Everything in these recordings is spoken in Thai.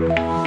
ส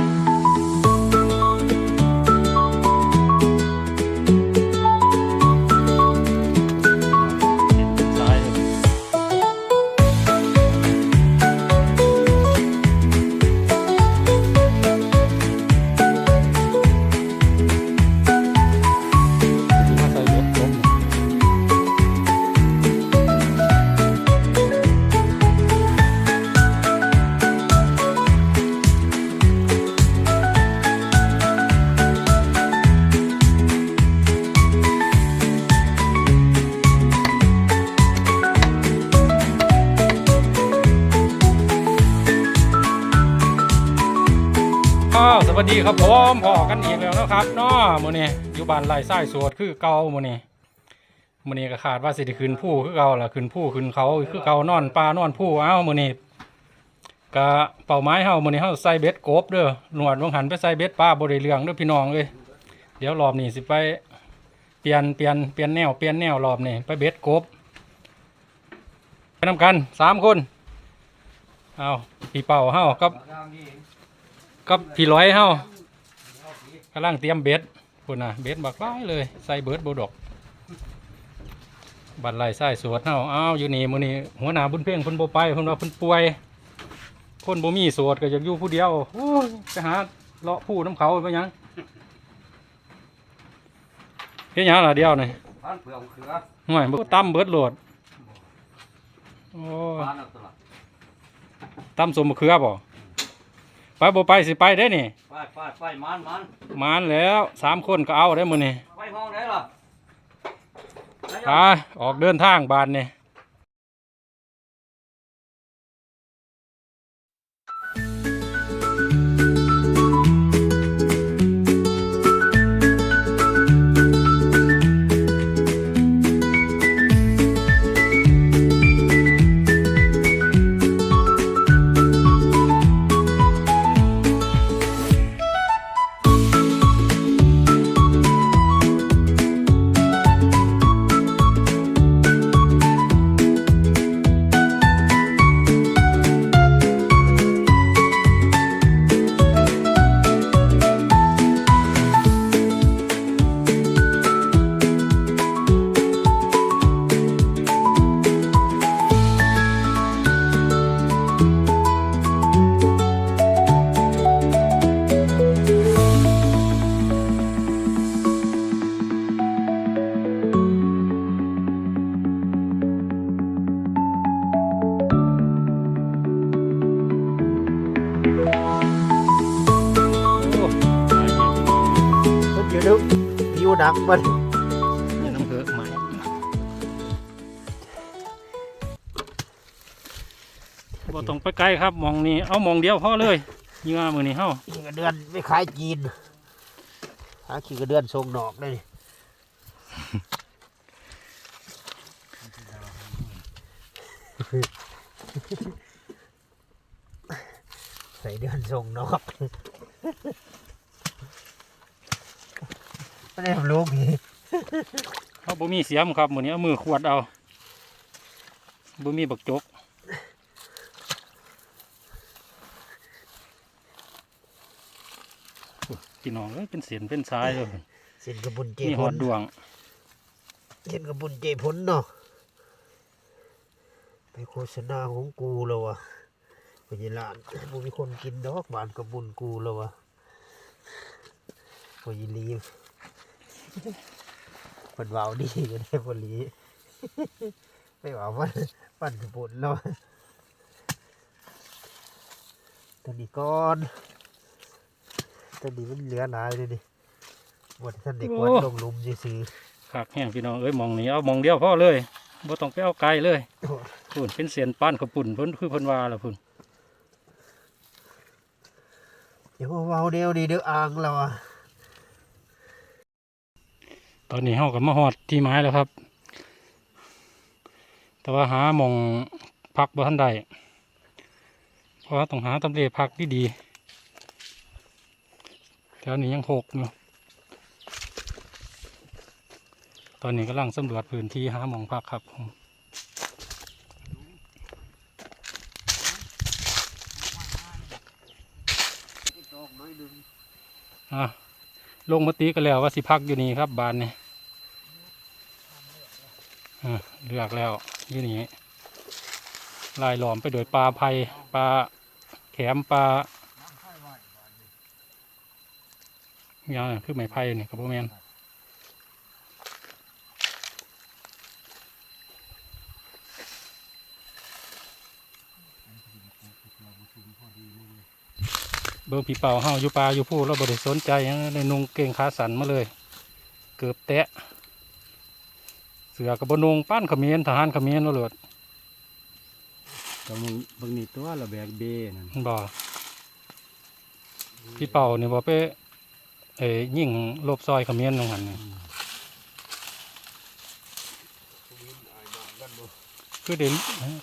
มพอกันอีกแล้วนะครับเนาะมื้อนี้อยู่บ้านไร่ไส้สวดคือเก่ามื้อนี้มื้อนี้ก็ขาดว่าสิได้ขึ้นผู้คือเก่าล่ะขึ้นผู้ขึ้นเขาคือเก่านอนป่านอนผู้เอ้ามื้อนี้ก็เป้าหมายเฮามื้อนี้เฮาใส่เบ็ดกบเด้อหนวดวงหันไปใส่เบ็ดปลาบ่ได้เรื่องเด้อพี่น้องเอ้ยเดี๋ยวรอบนี้สิไปเปลี่ยนเปลี่ยนเปลี่ยนแนวเปลี่ยนแนวรอบนี้ไปเบ็ดกบไปนำกันสามคนเอาพี่เป่าเฮากับกับพี่ร้อยเฮา กำลังเตรียมเบ็ดคุณน่ะเบ็ดบักร้ายเลย ใส่เบิดโบดอกบัดไล่ใส่สวดเฮาอ้าวอยู่นี่มื้อนี้หัวหน้าบุญเพ่งเพิ่นบ่ไปเพิ่นว่าเพิ่นป่วย คนบ่มีสวดก็อยากอยู่ผู้เดียวโอ้ยไปหาเลาะผู้น้ำเขาไปหยังเฮ็ดหยังล่ะเดียวนี่บ้านเปลือกเขือห่วยบ่ตํเบิดโหลดโอ้ยบ้านเอาตลาดตำสมมะเขือบ่ ไปบ่ไปสิไปได้นี่ไปไปไปมันมันมานแล้วสามคนก็เอาได้มื้อนี้ไปห้องไหนล่ะไหนไปอะออกเดินทางบานนี่ บ่ต้องไปไกลครับหมองนี้เอาหมองเดียวพอเลยเหยื่อมือนี้เฮาขี่กระเดือนไม่ขายจีนหาขี่กระเดือนทรงดอกได้นี่ใส่เดือนทรงดอกไม่ได้ลูกนี่เฮาบ่มีเสียมครับมือนี้เอามือขวดเอาบ่มีบักจกโอ้พี่น้องเอ้ ยเป็นเสียนเป็นสายเลยเส้นกระบุนเจนี่หพอลดดวงเส้นกระบุนเจพลเนาะไปโฆษณาของกูแล้ววะพยาลานบ่มีคนกินดอกบานกระบุนกูแล้ววะพยิลีฟเพิ่นเว้าดีก็ได้บ่ลีไม่ว่าว่าปั่นกระปุนแล้วตัวนี้ก่อน ตัวนี้มันเหลือหลายเลยดิบทท่านเด็กวัดลงลุมซื้อคักแห้งพี่น้องเอ้ยมองนี้เอามองเดียวพ่อเลยบ่ต้องไปเอาไกลเลยพุ่นเป็นเสียนป้านขปุ่นพิ่นคือพิ่นวาละพุ่นเดี๋ยวเว้าเดียวดีเด้ออ่างเราอะตอนนี้เฮาก็มาฮอดที่ไม้แล้วครับ แต่ว่าหามองพักบ่ทันได้เพราะว่าต้องหาตำเลพักที่ดีๆ ถวนี้ยังหกอยู่ตอนนี้กำลังสำรวจพื้นที่หาหมองพักครับผมน้อยหนึงอะลงมาตีกันแล้วว่าสิพักอยู่นี่ครับบานเนี่อะเลือกแล้วอยู่นี่ลายหลอมไปโดยปลาไผ่ปลาแขมปลาอ ย่างนั้นคือไม้ไผ่นี่ครับพ่อแม่นเบิ่งพี่เป่าเฮาอยู่ป่าอยู่ผู้เราบ่ได้สนใจหยังเลยนุ่งเก่งขาสันมาเลย เกือบแตะ เสือกับบนุงป้านเขมิ้นทหารเขมิ้นเราเลยก็มึงบางนี่ตัวละแบกเบนั่นบ่พี่เป่านี่บ่ไป เอ้ยยิ่งลบซอยเขมิ้นลงหันนี่คือเด่น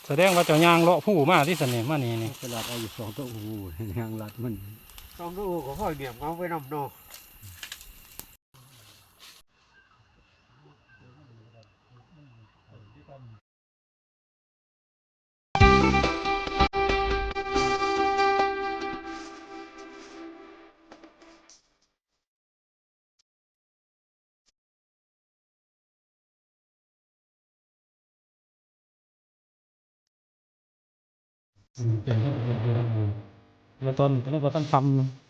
แสดงว่าเจ้าย่างเลาะผู้มาที่สนิมานี่นี่ตลาดเอาอยู่สองตัวอูยางรัดมันต้องดูก็ค่อยเดียบเอาไปนำเนาะ แล้วตอนแล้วก็ต้องท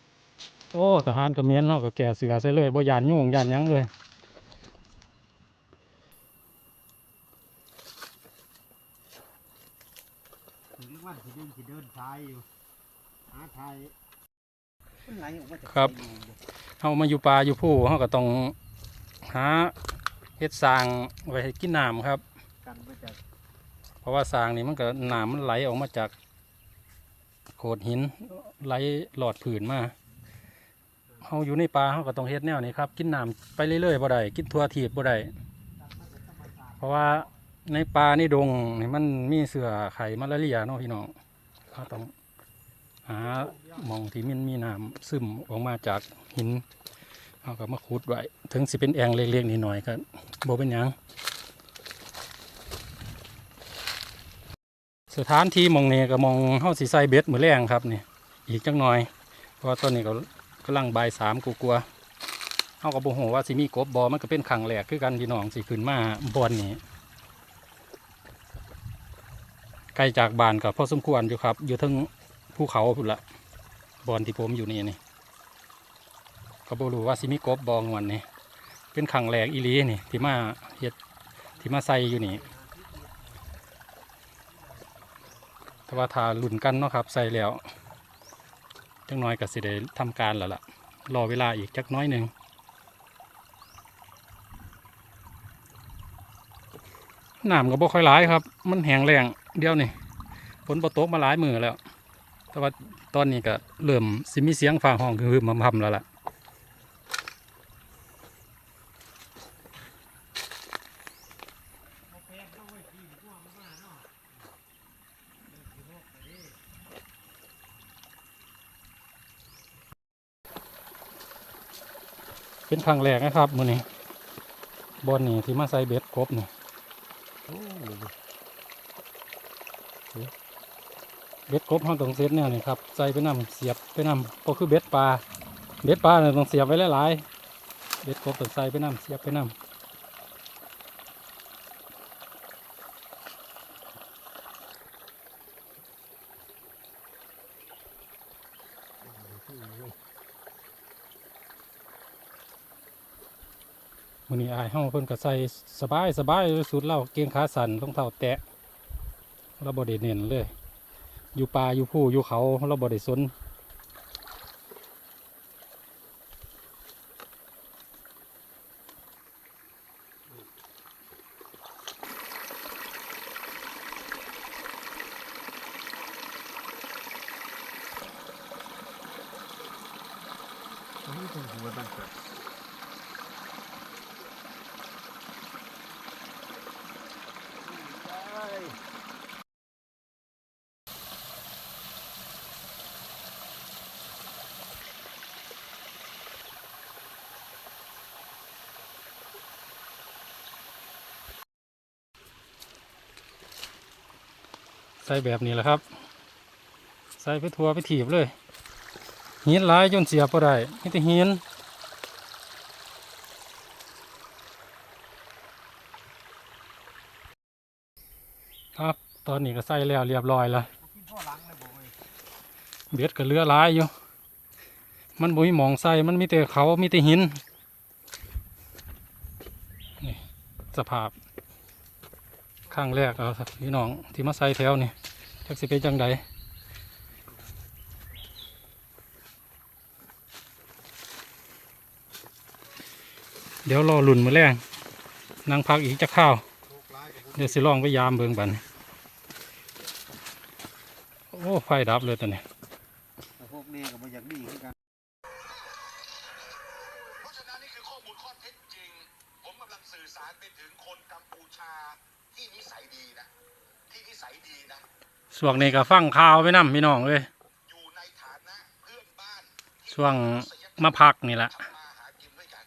ำโอ้ทหารเขมิ้นเนาะก็แก่เสือใส่เลยบ่ยานยุ่งยานหยังเลยถึงวันที่เดินที่เดินทายอยู่หาทายมันไหลออกมาจากครับไอ้นี่เฮามาอยู่ป่าอยู่ผู้เฮาก็ต้องหาเฮ็ดสร้างไว้ให้กินน้ำครับกันมาจากเพราะว่าสร้างนี่มันก็น้ำมันไหลออกมาจากโขดหินไหลหลอดผืนมาเฮาอยู่ในป่าเฮาก็ต้องเฮ็ดแนวนี้ครับ กินน้ำไปเรื่อยๆบ่ได้กินทั่วทีบบ่ได้เพราะว่าในป่าในดงนี่มันมีเสือไข่มาลาเรียเนาะพี่น้องเราต้องหามองที่มันมีน้ำซึมออกมาจากหินเอาก็มาขุดไว้ ถึงสิเป็นแองเล็กๆนิดหน่อยก็บ่เป็นหยัง สถานที่มองเนี้ก็มองเฮาสิใส่เบ็ดมือแรงครับนี่อีกจังหน่อย เพราะตอนนี้ก็กำลังใบสามกูกลัวๆเฮาก็บ่ฮู้ว่าสิมีกบบอมันก็เป็นขังแหลกคือกันพี่น้องสิขึ้นมาบอนนี้ไกลจากบ้านก็พอสมควรอยู่ครับ อยู่ทั้งภูเขาพุ่นละบอนที่ผมอยู่นี่นี่ก็บ่รู้ว่าสิมีกบบองวันนี้เป็นขังแหลกอีลีนี่ที่มาเฮ็ดที่มาใส่อยู่นี่ แต่ว่าทาหลุ่นกันเนาะครับ ใส่แล้วจักน้อยก็สิได้ทำการแล้วล่ะ รอเวลาอีกจักน้อยหนึ่งน้ำก็บ่ค่อยหลายครับ มันแห้งแรงเดียวนี่ฝนบ่ตกมาหลายมือแล้ว แต่ว่าตอนนี้ก็เริ่มสิมีเสียงฟ้าห้องคือมำพำแล้วล่ะ เป็นครั้งแรกนะครับมือนี้บอลนี่ที่มาใส่เบ็ดครบนี่เบ็ดครบห้องตรงเซตเนี่ยนี่ครับใส่ไปนำเสียบไปนำก็คือเบ็ดปลาเบ็ดปลาเนี่ยต้องเสียบไว้หลายๆเบ็ดครบต้องใส่ไปนำเสียบไปนำ มื้อนี้อายเฮาเพิ่นก็ใส่สบายสบายสุดเล่าเกงขาสั่นรองเท้าแตะเราบ่ได้เน้นเลย อยู่ป่าอยู่ผู้อยู่เขาเราบ่ได้สน ใส่แบบนี้แหละครับ ใส่ไปทัวไปถีบเลยหินหลายจนเสียบ่ได้มีแต่หินครับตอนนี้ก็ใส่แล้วเรียบร้อยล้วเบ็ดก็เลือหลายอยู่ มันบ่มีหมองใส่มันมีแต่เขามีแต่หินนี่สภาพ ข้างแรกเอาครับพี่น้องที่มาใส่แถวนี่จักสิเป็นจังใดเดี๋ยวรอหลุนมาแรงนั่งพักอีกจะข้าว เดี๋ยวสิลองไปยามเบิงบัน โอ้ ไฟดับเลยตอนนี้ ช่วงนี้ก็ฟังข่าวไปนํพี่น้องเลยอยู่ในฐานะเพื่อนบ้านที่ช่วงมาพักนี่แหละทำมาหากินด้วยกัน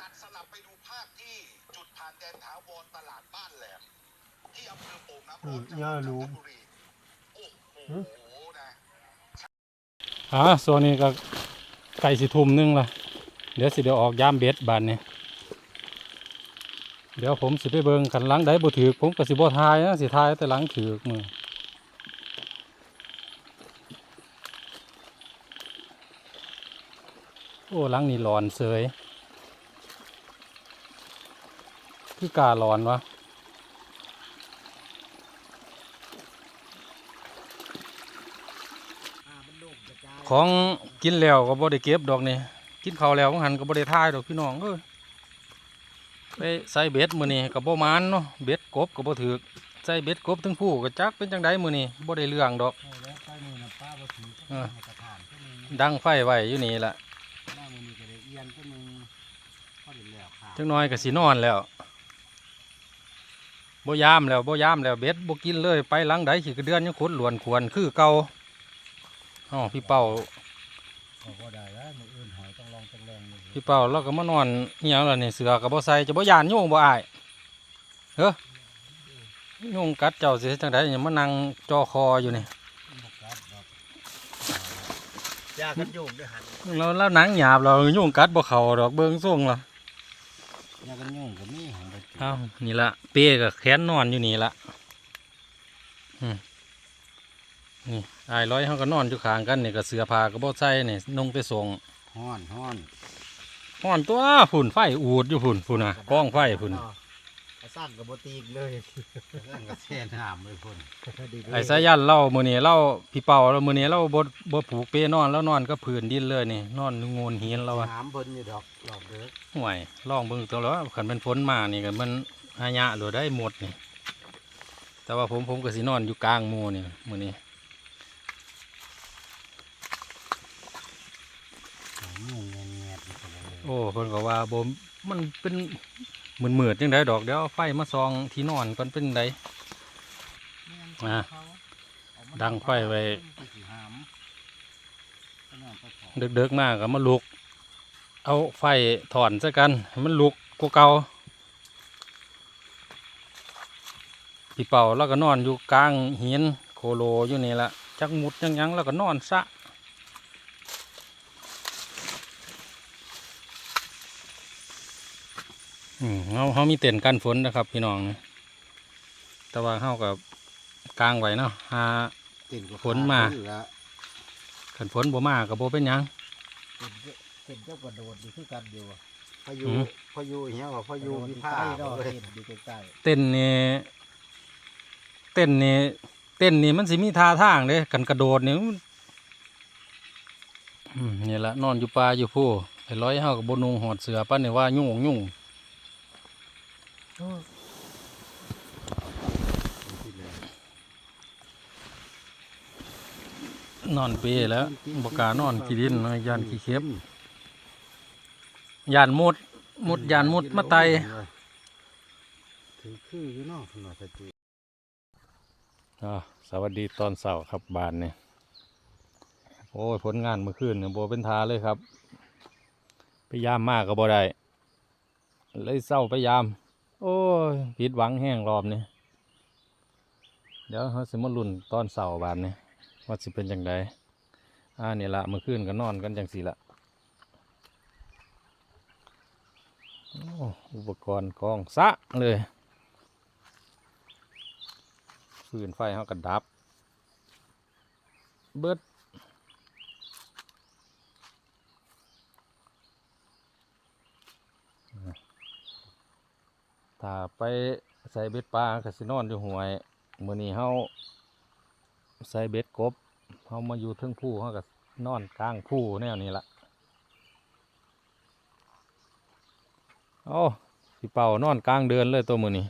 ตัดสลับไปดูภาพที่จุดผ่านแดนถาวรตลาดบ้านแหลมที่อำเภอโป่งน้ำร้อนจังหวัดจันทบุรีโอ้โหนะอ่าส่วนนี้ก็ไก่สิทุ่มหนึงละเดี๋ยวสิเดี๋ยวออกยามเบ็ดบานนี่เดี๋ยวผมสิไปเบิ่งขันหลังได้บ่ถือผมก็สิบ่ทายนะสิทายแต่หลังถือมือ อ้หลังนี่หลอนเสยคือกาหลอนวะของกินแล้วก็บ่ได้เก็บดอกนี่กินข้าวแล้วหันก็บ่ได้ทายดอกพี่น้องเอ้ยไปใส่เบ็ดมื้อนี้ก็บ่มานเนาะเบ็ดกบก็บ่ถูกใส่เบ็ดกบทั้งผู้ก็จักเป็นจังไดมื้อนี้บ่ได้เรื่องดอกแล้วไปมือน่ะป้าบ่ถือเออกระถานก็มึงดังไฟไว้อยู่นี่ล่ะหน้ามือนี่ก็ได้เอียนก็มึงพอได้แล้วค่ะ จังน้อยก็สินอนแล้วบ่ยามแล้วบ่ยามแล้วเบ็ดบ่กินเลยไปหลังใดสิกระเดือนยังขุดหลวนควรคือเก่าอ๋อพี่เป้าเขาก็ได้แล้วมืออื่นหอยต้องลองต้องแรงเลยพี่เป่าเราก็มานอนเหี่ยวแล้วนี่เสือกับบ่ใส่จะบ่ยานโยงบ่อายเฮ้อโยงกัดเจ้าสิเฮ็ดจังไดอย่ามานั่งจอคออยู่นี่ยากันโยงด้วยหันเราแล้วหนังหยาบเราโยงกัดบ่เข้าดอกเบิ่งส่งล่ะ ยากันโยงก็มีหันไปเอ้านี่ละเป้กับแขนนอนอยู่นี่ละอืมนี่อายร้อยเฮาก็นอนอยู่ข้างกันนี่ก็เสื้อผ้าก็บ่ใส่นี่นุ่งไปส่งห้อนห้อนฮ้อนตัวฝุ่นไฟอูดอยู่ฝุ่นฝุ่นน่ะกองไฟฝุ่น สั้นกับโบตีกเลยเรื่องกับเส้นหามเลยพุ่นไอ้สายันเล่ามื้อนี้เล่าพี่เป่าแล้วมื้อนี้เล่าบ่บ่ผูกเป้นอนแล้วนอนก็พื้นดินเลยนี่ นอนงูนหินแล้วอะหามเพิ่นอยู่ดอกดอกเด้อห่วยลองเบิ่งตัวแล้วคันเป็นฝนมานี่ก็มันหายะหรือได้หมดนี่ แต่ว่าผมผมก็สินอนอยู่กลางหมู่นี่มื้อนี้ยุ่งเงียบๆนี่ก็เลยโอ้เพิ่นก็ว่าบ่มันเป็น มืดๆจังไดดอกเดี๋ยวเอาไฟมาส่องที่นอนก่อนเป็นไดอะดังไฟไว้หามก็นอนไปขอเดึกๆมากก็มาลุก เอาไฟถอนซะกันให้มันลุกกว่าเก่าพี่เป่าแล้วก็นอนอยู่กลางหินโคโลอยู่นี่ละจักมุดยังยังแล้วก็นอนซะ อืมเขาเขามีเต็นท์กันฝนนะครับ พี่น้องนะแต่ว่าเขากับกลางไว้เนาะหาติ่นก็ฝนมาเหลือขันฝนบ่มากับบ่เป็นหยังติ่นเจ้าติ่นเจ้ากระโดดอยู่คือกันอยู่อะพายุอืม พายุเหี้ยว่าพายุมีผ้าเลยติ่นอยู่ใกล้เต้นนี่เต้นนี่เต้นนี่มันสิมีท่าทางเด้กันกระโดดนี่มันอืมนี่ละนอนอยู่ป่าอยู่ผู้ไอ้ร้อยเฮากับบนุงหอดเสือปั้นนี่ว่ายุ่งยุ่งๆที่เลย นอนเปรแล้วบกล้านอนขี้ดินน้อยานขี้เข็บยานมุดมุดยานมุดมาไตถือคืออยู่นาะขนาดสติอ่าสวัสดีตอนเสาร์ครับบานเนี่ยโอ้ยผลงานเมื่อคืนเนี่ยโบเป็นทาเลยครับพยายามมากก็บ่ได้เลยเศร้าพยายาม โอ้ผิดหวังแห้งรอบนี้เดี๋ยวเขาสิมาลุ่นตอนเสาร์บานนี่ว่าสิเป็นจังไดอ่านี่ละเมื่อคืนก็นอนกันจังสีละอุปกรณ์กองสะเลยฟืนไฟเขาก็ดับ เบิด ถ้าไปใส่เบ็ดปลาก็สินอนอยู่ห่วยมื้อนี้เฮาใส่เบ็ดกบเฮามาอยู่เทึงผู้เฮาก็นอนกลางผู้แนวนี้ละโอ้สิเป่านอนกลางเดือนเลยตัวมือนี้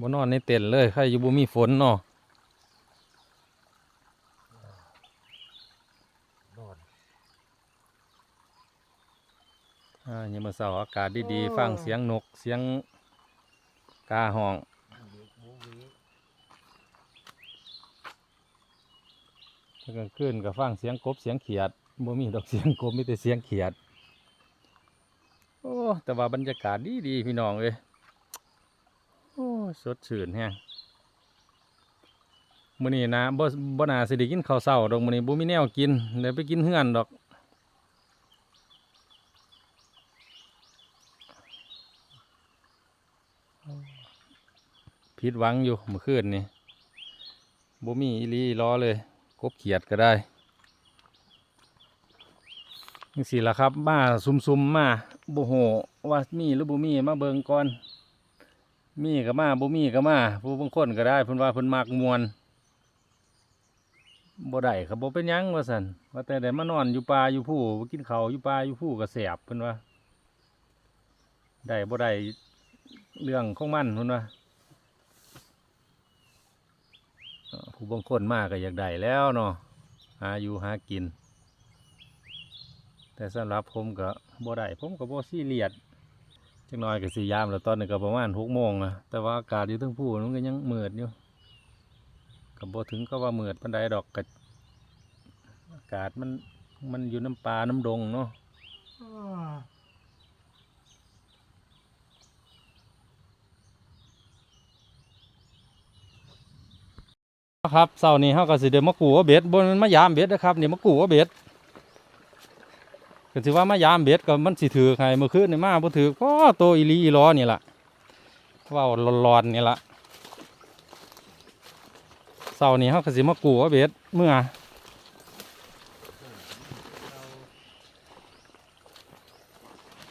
บ่นอนในเต็นท์เลยใครอยู่บ่มีฝนเนาะ นอน อ่า ยังมาเสาร์อากาศดีๆ ฟังเสียงนกเสียงกาห้องเด็กบูวีถ้ากลางคืนก็ฟังเสียงกบเสียงเขียดบ่มีดอกเสียงกบมีแต่เสียงเขียด โอ้ แต่ว่าบรรยากาศดีๆพี่น้องเอ้ยโอ้สดชื่นแฮงมื้อนี้นะบ่บ่น่าสิได้กินข้าวเช้าดอกมื้อนี้บ่มีแนวกินเลยไปกินเฮือนดอก ผิดหวังอยู่เมื่อคืนนี่บ่มีอีลีล้อเลยกบเขียดก็ได้จังสี่ละครับมาซุ่มๆมาบ่โหว่ามีหรือบ่มีมาเบิ่งก่อน มีก็มาบ่มีก็มาผู้บางคนก็ได้เพิ่นว่าเพิ่นมักมวนบ่ได้ครับบ่เป็นยังว่าซั่นว่าแต่ได้มานอนอยู่ป่าอยู่ผู้กินข้าวอยู่ป่าอยู่ผู้ก็แสบเพิ่นว่าได้บ่ได้เรื่องของมันเพิ่นว่า เอ่อ ผู้บางคนมากก็อยากได้แล้วเนาะหาอยู่หากิน แต่สำหรับผมก็บ่ได้ผมก็บ่ซีเรียสจักหน่อยก็สิยามแล้วตอนนี้ก็ประมาณหกโมงอะแต่ว่าอากาศอยู่ทั้งผู้มันก็ยังมืดอยู่ก็บ่ถึงก็ว่ามืดปานใดดอกก็อากาศมันมันอยู่น้ำปลาน้ำดงเนาะ ครับเสาร์นี้เฮาก็สิได้มากูว่าเบ็ดบ่แมันมายามเบ็ดนะครับนี่มากูว่าเบ็ดก็ถือว่ามายามเบ็ดก็มันสิถือใครเมื่อคืนนี่มาบ่ถือก็โตวอีลีอีหลอนี่ล่ะเว้าร้อนๆนี่ล่ะเสาร์นี้เฮาก็สิมากูว่าเบ็ดเมื่อ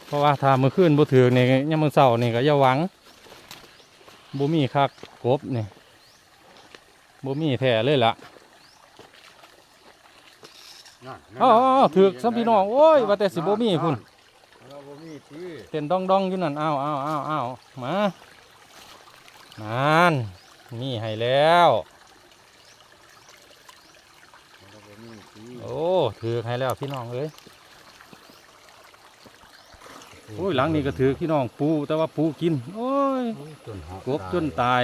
เพราะว่าถ้าเมื่อคืนบ่ถือนี่ยามมื้อเช้านี่ก็อย่าหวังบ่มีคักกบนี่ บ่มีแท้เลยล่ะอ๋อถือกสัมพี่น้องโอ้ยว่าแต่สิบ่มีพุ่นเราบ่มีที่เต้นดองดองๆอยู่นั่นอ้าวอ้าวอ้าวอ้าวมานานมีให้แล้วเราบ่มีที่โอ้ถือกให้แล้วพี่น้องเอ้ยโอ้ยหลังนี้ก็ถือกพี่น้องปูแต่ว่าปูกิน โอ้ยจนหอกบจนตาย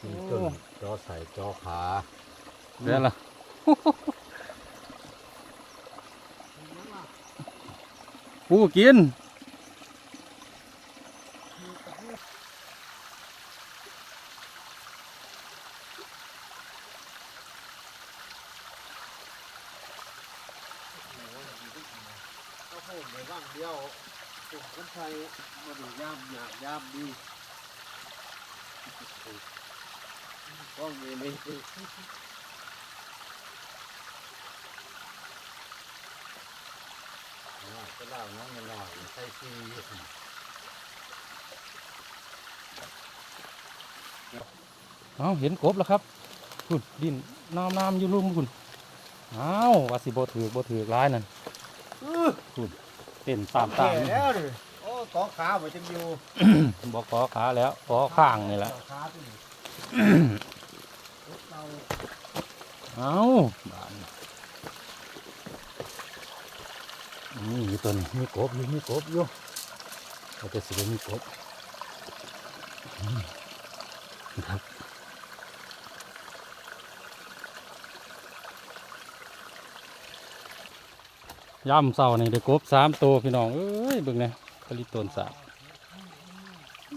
กิน จนจอใส่จอขาเดี๋ยวล่ะปูกิน เอาโหมไปบ้างเดียวตุ่มกันไทยมาดูย่ามหยาบย่ามดีก็มีนี่ก็เล่าน้องหน่อยใส่ซี เอาเห็นกบแล้วครับคุณดินน้ำน้ำอยู่ลุ่มคุณเอาว่าสิบ่ถือกบ่ถือกร้ายนั่นคุณเต้นตามตามแล้วดิโอ้กอขาบ่จังอยู่บ่ขอขาแล้วขอข้างนี่แหละขาตัวนี้เราเอาบานนี่อยู่ตัวนี้มีกบอยู่มีกบอยู่เราจะสิได้มีกบอืมครับ ย่ำเสานี่ได้กบสามตัวพี่น้องเอ้ยเบิ่งเนี่ยผลิตตนสาม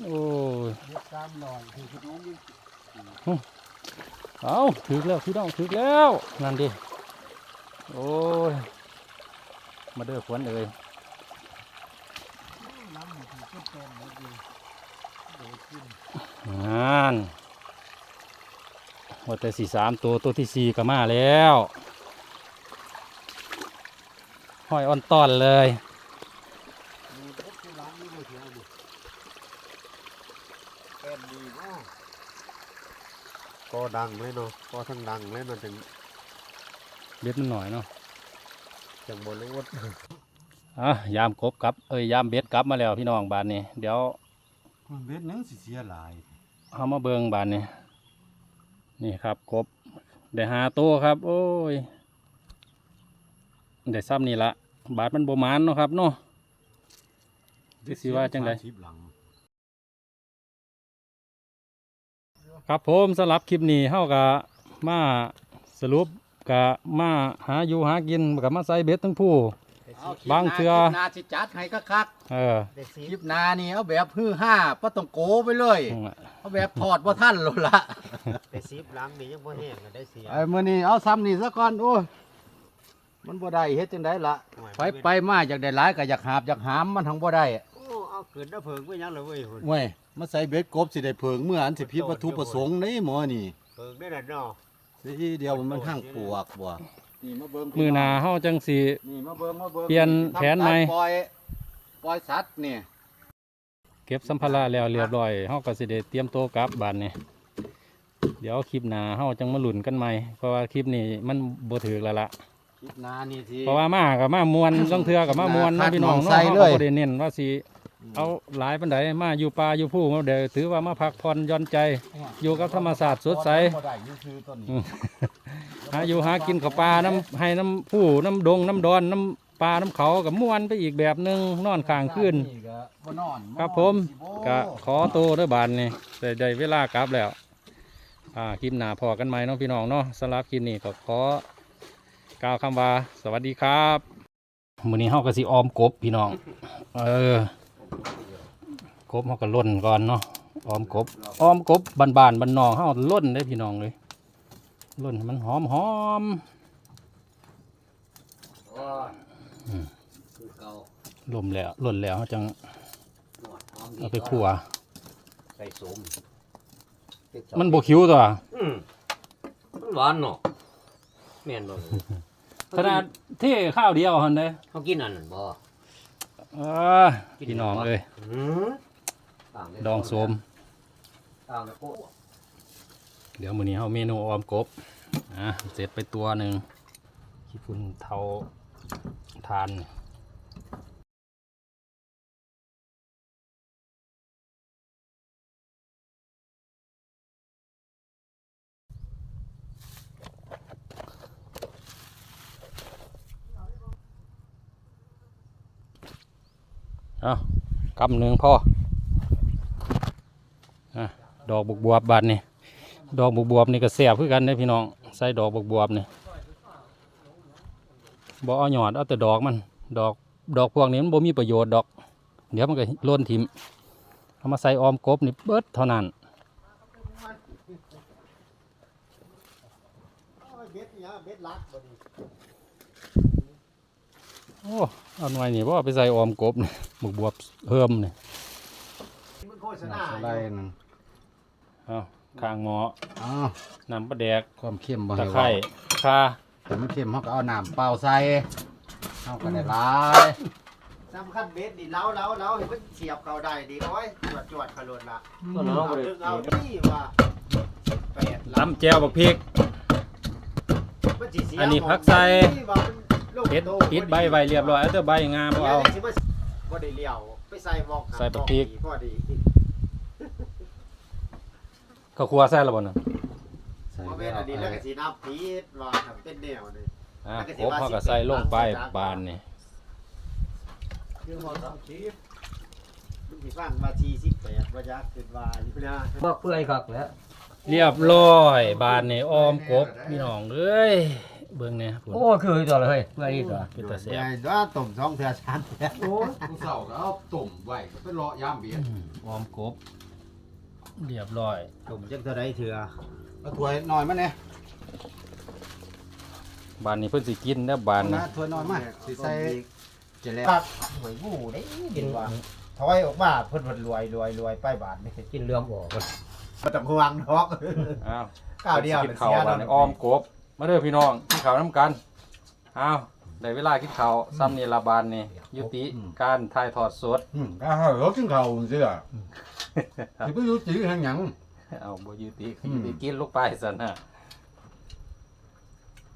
โอ้ยเรียกตามหน่อยคือน้องนี่เอาถึกแล้วพี่น้องถึกแล้วนั่นดิโอ้ยมาเด้อขวันเลยนงานว่าแต่สี่สามตัวตัวที่สี่ก็มาแล้ว ห้อยอ่อนต้อนเลยมีพบที่ร้านนี่เลยเถอะดิเป็นดีมากก็ดังเลยเนาะก็ทั้งดังเลยมันถึงเบ็ดมันหน่อยเนาะจังบนรู้ว่าอะยามกบกลับเอ้ยยามเบ็ดกลับมาแล้วพี่น้องบานนี้เดี๋ยวมันเบ็ดหนึงสิเสียหลายเอามาเบิงบานนี้นี่ครับกบได้หาตัวครับ โอ้ย ได้ซ้ำนี่ละบาทมันบมานเนาะครับเนาะสิสิว่าจังใดสิบหลังครับผมสำหรับคลิปนี้เฮากับมาสรุปกับมาหาอยู่หากินกับมาใส่เบ็ดทั้งผู้ บางเทื่อ คลิปหนาสิจัดให้คักเออได้สีๆคลิปหนานี่เอาแบบฮือห้าปะต้องโกไปเลยอืมเอาแบบถอดบ่ท่านโลดละได้สีหลังนี่ยังบ่แห้งอะได้เสีย ไอ้มื้อนี้เอาซ้ำนี่ซะก่อนโอ้ย มันบ่ได้เฮ็ดจังไดล่ะไปไปมาอยากได้หลายก็อยากหาบอยากหามมันทั้งบ่ได้โอ้เอาเกินน้าเพิงไว้ยังเลยเว้ยหุ่นเว้ยมาใส่เบ็ดกบสิได้เพิงเมื่ออันสิผิดวัตถุประสงค์นี่หมอนี่เพิงได้น่ะเนาะสิเดียวมันทั้งปวกบ่นี่มาเบิ่งมือหนาเฮาจังสีนี่มาเบิ่งมาเบิ่งเปลี่ยนแผนใหม่ปล่อยปล่อยสัตว์นี่เก็บสัมภาระแล้วเรียบร้อยเฮาก็สิได้เตรียมตัวกลับบานนี้เดี๋ยวคลิปหน้าเฮาจังมาหลุนกันใหม่เพราะว่าคลิปนี้มันบ่ถือแล้วล่ะ คลิปหนานี่สิเพราะว่ามากับมามวนลองเทือกับมามวนคัเนาะดพี่น้องหม้องเนาะใส่เฮาเลยก็บ่ได้เน้นว่าสิเอาหลายปานใดมาอยู่ป่าอยู่ผู้เดี๋ยวถือว่ามาพักผ่อนหย่อนใจ อยู่กับธรรมศาสตร์สดใส บ่ได้อยู่คือต้นนี้อืมหาอยู่หากินกับปลาน้ำให้น้ำผู้น้ำดงน้ำดอนน้ำปลาน้ำเขากับม่วนไปอีกแบบหนึ่งนอนข้างขึ้นก็บ่นอนครับผมก็ขอโตวด้วยบานนี่ได้ได้เวลากลับแล้ว อ่าคลิปหน้าพอกันไหมเนาะพี่น้องเนาะสำหรับคลิปนี้ก็ขอ กล่าวคำว่าสวัสดีครับมื้อนี้เฮาก็สิออมกบพี่น้อง เออกบเฮาก็ล่นก่อนเนาะออมกบออมกบบ้านๆบ้านนอกเฮาล่นได้พี่น้องเลยล่นให้มันหอมหอมคือเก่าๆลมแล้วล่นแล้วเฮาจังหนวดหอมดีเอาไปขัวใส่สมมันบ่คิวตัวอืมมันหวานเนาะแม่นบ่ ขนาดเท่ข้าวเดียวหั่นเด้เขากินอันนั้นบ่เออพี่น้องเอ้ยอืมต่างกันดองโสม ต่างกันโคตรเดี๋ยวมื้อนี้เฮาเมนูออมกบอะเสร็จไปตัวหนึ่งขี้ฝุ่นเทาทานเอากำหนึ่งพ่ออดอกบกบวบบานนี่ดอกบกบวบนี่ก็แซ่บคือกันเด้พี่น้องใส่ดอกบกบวบนี่บ่เอาหยอดเอาแต่ดอกมัน ดอกดอกพวกนี้มันบ่มีประโยชน์ดอก เดี๋ยวมันก็โล่นทิมเอามาใส่ออมกบนี่เบิดเท่านั้นเบ็ดเนี่ยเบ็ดลักบ่ดี โอ้เอาหน่อยนี่บ่เอาไปใส่ออมกบนี่บกบวบเพิ่มนี่มันโฆษณาอะไรนึงเอาข้างหม้ออ้าวน้ำปลาแดกความเข้มบ่ตะให้ไคร้เว้าข่าแต่มันเข้มเฮาก็เอาน้ำเปล่าใส่เฮาก็ได้หลายสำคัญเบ็ดนี่เล้าเล้าเล้าเห็นมันเสียบเข้าได้ดีเอาไว้จวดจวดขลุ่นละต้นน้องบ่ได้ดึงเอานี่ว่าแปดตำแจ่วบักพริกมันสิเสียอันนี้ผักใส่นี่ว่ามันลูก ปิดโตปิดใบไว้เรียบร้อยเอาแต่ใบงามบ่เอาสิบ่บ่ได้เลี้ยวไปใส่หมอกใส่บักพริก พอดีข้าวคั่วใส่แล้วบ่น่ะใส่บ่ไปแม่นเอาอันนี้แล้วก็สินับผิดว่าทำเป็นแนวนี่อะกบเฮาก็ใส่ลงไปบานนี่คือหมอสองคลิปมันสิฟังว่า48ว่ายักขึ้นว่าอยู่นะบ่เปื่อยคักแล้วเรียบร้อย บานนี่ออมกบพี่น้องเอ้ย เบิ่งเนี่ยพุ่นโอ้คือตัวเลยเฮ้ยเปื่อยอีกเหรอเป็นตาแซ่ใหบญ่ว่าต้มสองเทื่อสามเทื่อโอ้ยผู้เฒ่าก็เอาต้มไว้ก็ไปรอยามเบียดอืมออมกบเรียบร้อยต้มจักเท่าใดเทื่อเอาถ้วยหน่อยมาแน่บานนี้เพิ่นสิกินแล้วบานนะนี้ถ้วยน้อยมาสิใส่ จะแล้วปักหวยงูได้กินว่าถอยออกมาเพิ่นเพิ่นรวยรวยรวยไปบาทนี่กินเรื่องบ่กันบ่ต้องห่วงดอกอ้าวก้าวเดียวกินข้าวบานนี้อ้อมกบ มาเด้อพี่น้องกินข้าวน้ำกันอ้าวได้เวลากินข้าวซ้ำนี่ละบานนี่ยุติการถ่ายทอดสด อืมก็ให้รถกินข้าวเสื้อสิไปอยู่จีแห่งหยังเอาบ่ยุติอืมยุติกินลูกไปซั่นน่ะ